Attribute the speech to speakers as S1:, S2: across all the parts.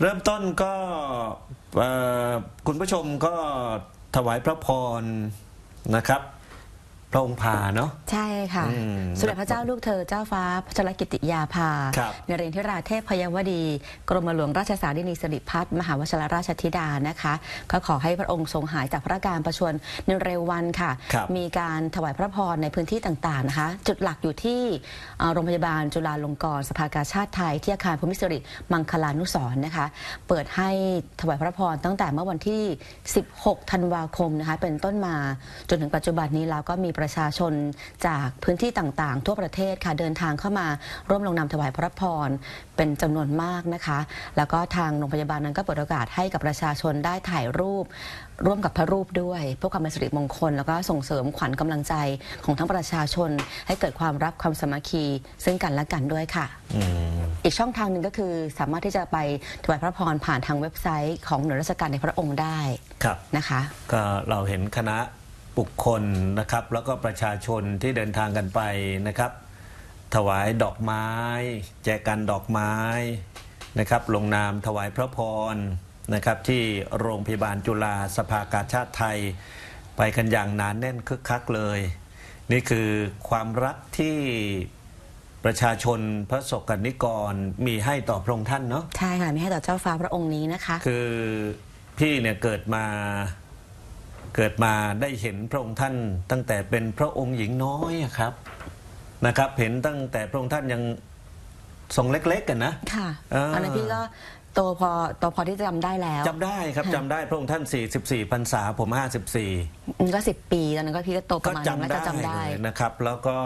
S1: เริ่มต้นก็คุณผู้ชมก็ถวายพระพรนะครับ พระองค์พาเนาะ
S2: ใช่ค่ะ
S1: อืม
S2: สมเด็จพระเจ้าลูกเธอเจ้าฟ้าพัชรกิติยาภา
S1: ครับ
S2: ในเรนทิราเทพพยวดี กรมหลวงราชสารินีสิริพัฒน์มหาวชรราชธิดานะคะ ก็ขอให้พระองค์ทรงหายจากพระอาการประชวรในเร็ววันค่ะ
S1: ครับ
S2: มีการถวายพระพรในพื้นที่ต่างๆนะคะ จุดหลักอยู่ที่เอ่อโรงพยาบาลจุฬาลงกรณ์สภากาชาติไทยที่อาคารภูมิสิริมังคลานุสรณ์นะคะ เปิดให้ถวายพระพรตั้งแต่เมื่อวันที่ 16 ธันวาคมนะคะเป็นต้นมาจนถึงปัจจุบันนี้แล้วก็มีประชาชนจากพื้นที่ต่างๆ ทั่วประเทศค่ะเดินทางเข้ามาร่วมลงนามถวายพระพรเป็นจำนวนมากนะคะ แล้วก็ทางโรงพยาบาลนั้นก็เปิดโอกาสให้กับประชาชนได้ถ่ายรูป ร่วมกับพระรูปด้วยเพื่อความเป็นสิริมงคล แล้วก็ส่งเสริมขวัญกำลังใจของทั้งประชาชน ให้เกิดความรักความสามัคคี ซึ่งกันและกันด้วยค่ะ
S1: อืม
S2: อีกช่องทางหนึ่งก็คือสามารถที่จะไปถวายพระพรผ่านทางเว็บไซต์ของหน่วยราชการในพระองค์ได้
S1: ครับ
S2: นะคะ
S1: ก็เราเห็นคณะ บุคคลนะครับ แล้วก็ประชาชนที่เดินทางกันไปนะครับ ถวายดอกไม้ แจกันดอกไม้นะครับ ลงนามถวายพระพรนะครับ ที่โรงพยาบาลจุฬาสภากาชาติไทย ไปกันอย่างหนานแน่นคึกคักเลย นี่คือความรักที่ประชาชนพระสกนิกรมีให้ต่อพระองค์ท่านเนาะ
S2: ใช่ค่ะมีให้ต่อเจ้าฟ้าพระองค์นี้นะคะ
S1: คือพี่เนี่ยเกิดมา เกิดมาได้เห็นพระองค์ท่านตั้งแต่เป็นพระองค์หญิงน้อยอะครับนะครับเห็นตั้งแต่พระองค์ท่านยังทรงเล็กๆกันนะ
S2: ค่ะ
S1: อ่า
S2: ตอนนั้นพี่ก็โตพอโตพอที่จะจำได้แล้ว
S1: จำได้ครับ
S2: ค่ะ
S1: จำได้พระองค์ท่าน 44พรรษาผม 54
S2: อืมก็สิบปีตอนนั้นก็พี่ก็โตป
S1: ก็
S2: ระมาณนึงแล้ว
S1: จำ
S2: ก็
S1: ได้
S2: จำได้
S1: เลยนะครับ แล้วก็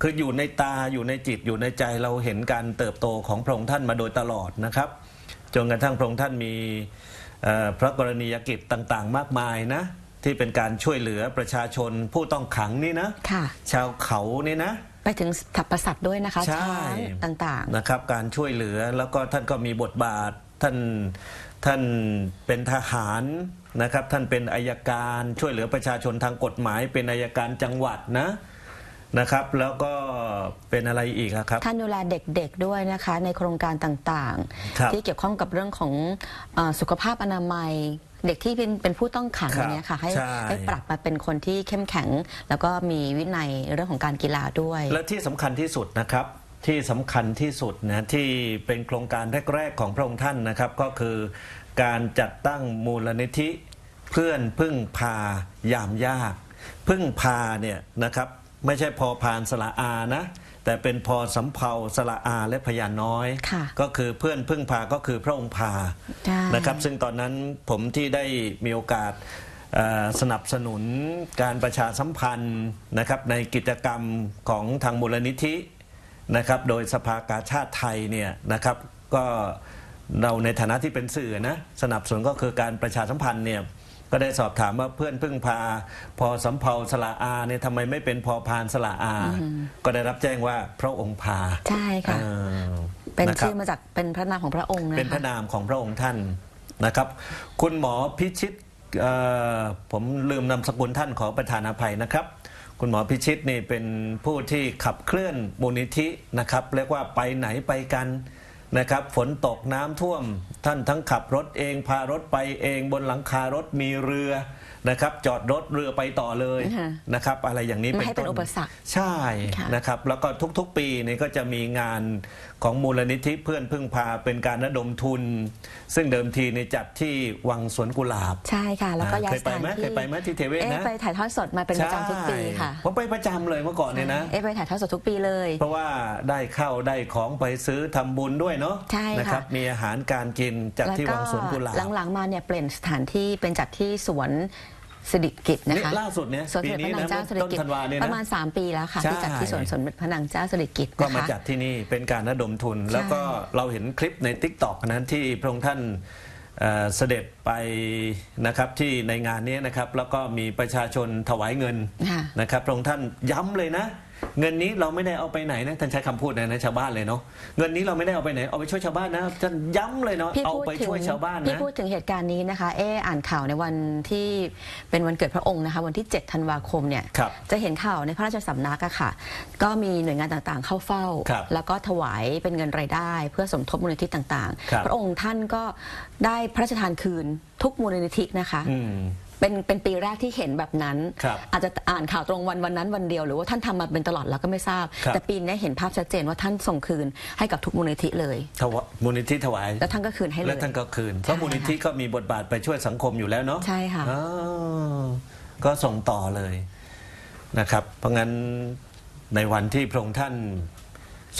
S1: คืออยู่ในตาอยู่ในจิตอยู่ในใจเราเห็นการเติบโตของพระองค์ท่านมาโดยตลอดนะครับจนกระทั่งพระองค์ท่านมีเอ่อพระกรณียกิจต่างๆ มากมายนะ ที่เป็นการช่วยเหลือประชาชนผู้ต้องขังนี่นะ
S2: ค่ะ
S1: ชาวเขานี่นะ
S2: ไปถึงสัพพสัตว์ด้วยนะคะ
S1: ใช่
S2: ช้างต่าง
S1: นะครับการช่วยเหลือแล้วก็ท่านก็มีบทบาทท่านท่านเป็นทหารนะครับ ท่านเป็นอายการช่วยเหลือประชาชนทางกฎหมาย เป็นอายการจังหวัดนะ นะครับ แล้วก็เป็นอะไรอีกอะครับ
S2: ๆท่านดูแลเด็กๆด้วยนะคะ ในโครงการต่าง
S1: ครับ
S2: ๆที่เกี่ยวข้องกับเรื่องของเออสุขภาพอนามัย เด็กที่เป็นเป็นผู้ต้องขัง
S1: ครับ
S2: อย่างเงี้ยค่ะให้
S1: ใช่
S2: ให้ปรับมาเป็นคนที่เข้มแข็ง แล้วก็มีวินัยเรื่องของการกีฬาด้วย
S1: และที่สำคัญที่สุดนะครับที่สำคัญที่สุดนะที่เป็นโครงการแรก ๆ ของพระองค์ท่านนะครับ ก็คือการจัดตั้งมูลนิธิเพื่อนพึ่งพายามยาก พึ่งพาเนี่ยนะครับ ไม่ใช่พอพานสละอานะ แต่เป็นพอสำเภาสละอาและพยานน้อย
S2: ค่ะ
S1: ก็คือเพื่อนพึ่งพาก็คือพระองค์พา
S2: ใช่
S1: นะครับ ซึ่งตอนนั้นผมที่ได้มีโอกาสเอ่อสนับสนุนการประชาสัมพันธ์นะครับในกิจกรรมของทางมูลนิธินะครับโดยสภากาชาติไทยเนี่ยนะครับก็เราในฐานะที่เป็นสื่อนะสนับสนุนก็คือการประชาสัมพันธ์เนี่ย ก็ได้สอบถามว่าเพื่อนพึ่งพา พอสำเภาสละอาเนี่ยทำไมไม่เป็นพอพานสละอา ก็ได้รับแจ้งว่าพระองค์พา
S2: ใช่ค่ะ
S1: เออ
S2: เป็น
S1: นะครับ
S2: ชื่อมาจากเป็นพระนามของพระองค์นะคะ
S1: เป็นพระนามของพระองค์ท่านนะครับ คุณหมอพิชิตเอ่อผมลืมนามสกุลท่านขอประธานอภัยนะครับ คุณหมอพิชิตนี่เป็นผู้ที่ขับเคลื่อนมูลนิธินะครับเรียกว่าไปไหนไปกัน นะครับ ฝนตกน้ำท่วม ท่านทั้งขับรถเอง พารถไปเองบนหลังคารถมีเรือ นะครับ จอดรถเรือไปต่อเลย
S2: ค่ะ
S1: นะครับ อะไรอย่างนี้
S2: ไม่ให้เป็น
S1: ต้
S2: อุปสรรค
S1: ใช่
S2: ค่ะ
S1: นะครับ แล้วก็ทุกๆ ปีนี่ก็จะมีงานของมูลนิธิเพื่อนพึ่งพาเป็นการระดมทุน ซึ่งเดิมทีในจัดที่วังสวนกุหลาบ
S2: ใช่ค่ะ แล้วก็
S1: อ่า
S2: ย้าย
S1: เคย
S2: ส
S1: ไป
S2: ถาน
S1: ไหม
S2: ที่
S1: เคยไปไหมที่เทเวศ
S2: เอ๊ะ
S1: นะ
S2: ไปถ่ายทอดสดมาเป็นประจำทุกปีค่ะ
S1: ใช่ผมไปประจำเลยเมื่อก่อนเนี่ยนะ
S2: เอ๊ะไปถ่ายทอดสดทุกปีเลย
S1: เพราะว่าได้เข้าได้ของไปซื้อทำบุญด้วยเนาะ
S2: ใช่ค่ะ
S1: นะครับ มีอาหารการกินจัดที่วังสวนกุหลาบ
S2: หลังๆมาเนี่ยเปลี่ยนสถานที่เป็นจัดที่สวน สิริกิตนะคะ
S1: นี่ล่าสุดเนี่ย
S2: สวนสมเด็จพระนางเจ้าสิริกิ
S1: ต้นธันวาเนี่ยนะ
S2: ประมาณ 3 ปีแล้วค่ะ
S1: ใช่
S2: ที่จัดที่สวนสมเด็จพระนางเจ้าสิริกิต
S1: ก็
S2: นะ
S1: มา
S2: คะ
S1: จัดที่นี่เป็นการระดมทุน แล้วก็เราเห็นคลิปใน t ิ k t o k นั้นที่พระองค์ท่านเอ่อเสด็จไปนะครับที่ในงานนี้นะครับแล้วก็มีประชาชนถวายเงิน
S2: ค่ะ
S1: นะครับพระองค์ท่านย้ำเลยนะ เงินนี้เราไม่ได้เอาไปไหนนะท่านใช้คำพูดนะนะชาวบ้านเลยเนาะเงินนี้เราไม่ได้เอาไปไหนเอาไปช่วยชาวบ้านนะท่านย้ำเลยเนาะ
S2: พี่
S1: เอา
S2: พูด
S1: ไป
S2: ถึง
S1: ช่วยชาวบ้าน
S2: พี่
S1: นะ
S2: พูดถึงเหตุการณ์นี้นะคะเอออ่านข่าวในวันที่เป็นวันเกิดพระองค์นะคะ วันที่ 7 ธันวาคมเนี่ย
S1: ครับ
S2: จะเห็นข่าวในพระราชสำนักอะค่ะ ก็มีหน่วยงานต่างๆเข้าเฝ้า
S1: ครับ
S2: แล้วก็ถวายเป็นเงินรายได้ เพื่อสมทบมูลนิธิต่าง
S1: ครับ
S2: ๆ พระองค์ท่านก็ได้พระราชทานคืนทุกมูลนิธินะคะ
S1: อืม
S2: เป็นเป็นปีแรกที่เห็นแบบนั้น
S1: ครับ
S2: อาจจะอ่านข่าวตรงวันวันนั้นวันเดียว หรือว่าท่านทำมาเป็นตลอดแล้วก็ไม่ทราบ
S1: ครับ
S2: แต่ปีนี้เห็นภาพชัดเจนว่าท่านส่งคืนให้กับทุกมูลนิธิเลย
S1: ถวายมูลนิธิถวาย
S2: แล้วท่านก็คืนให้เล
S1: และ
S2: ย
S1: ท่านก็คืน เพราะ
S2: ใช่
S1: มูลนิธิก็มีบทบาทไปช่วยสังคมอยู่แล้วเนาะ
S2: ใช่ค่ะ
S1: อ๋อก็ส่งต่อเลยนะครับ เพราะงั้นในวันที่พระองค์ท่าน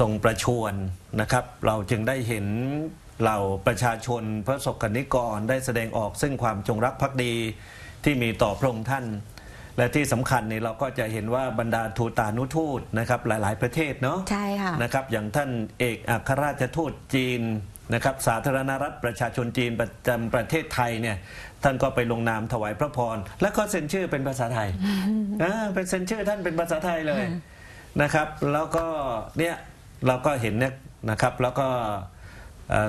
S1: ทรงประชวรนะครับ เราจึงได้เห็นเหล่าประชาชนพระสกนิกรได้แสดงออกซึ่งความจงรักภักดี ที่มีต่อพระองค์ท่าน และที่สำคัญนี่เราก็จะเห็นว่าบรรดาทูตานุทูตนะครับหลาย ๆ ประเทศเนาะ
S2: ใช่ค่ะ
S1: นะครับอย่างท่านเอกอัครราชทูตจีนนะครับสาธารณรัฐประชาชนจีนประจำประเทศไทยเนี่ยท่านก็ไปลงนามถวายพระพร และก็เซ็นชื่อเป็นภาษาไทยอ่าเป็นเซ็นชื่อท่านเป็นภาษาไทยเลยนะครับ แล้วก็เนี่ยเราก็เห็นเนี่ยนะครับแล้วก็เอ่อ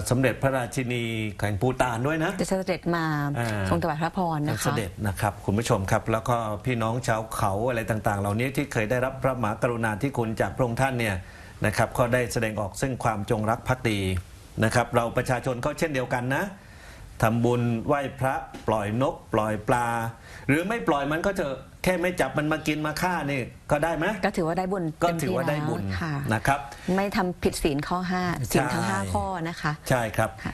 S1: สมเด็จพระราชินีแห่งปูตานด้วยนะ
S2: จะเสด็จมา
S1: อ่า
S2: ทรงถวายพระพรนะ
S1: เส
S2: คะ
S1: ด็จนะครับคุณผู้ชมครับ แล้วก็พี่น้องชาวเขาอะไรต่างๆ เหล่านี้ที่เคยได้รับพระมหากรุณาธิคุณจากพระองค์ท่านเนี่ยนะครับก็ได้แสดงออกซึ่งความจงรักภักดีนะครับ เราประชาชนก็เช่นเดียวกันนะ ทำบุญไหว้พระปล่อยนก ปล่อยปลา หรือไม่ปล่อยมันก็จะแค่ไม่จับมันมากินมาฆ่านี่ก็ได้ไหม
S2: ก็ถือว่าได้บุญ
S1: ก็
S2: เต็ม
S1: ถือ
S2: ที่
S1: ว่าได้
S2: แล้ว
S1: บุญ
S2: ค่ะ
S1: นะครับ
S2: ไม่ทำผิดศีลข้อห้าศีลทั้ง
S1: ใช่
S2: ห้าข้อนะคะ
S1: ใช่ครับ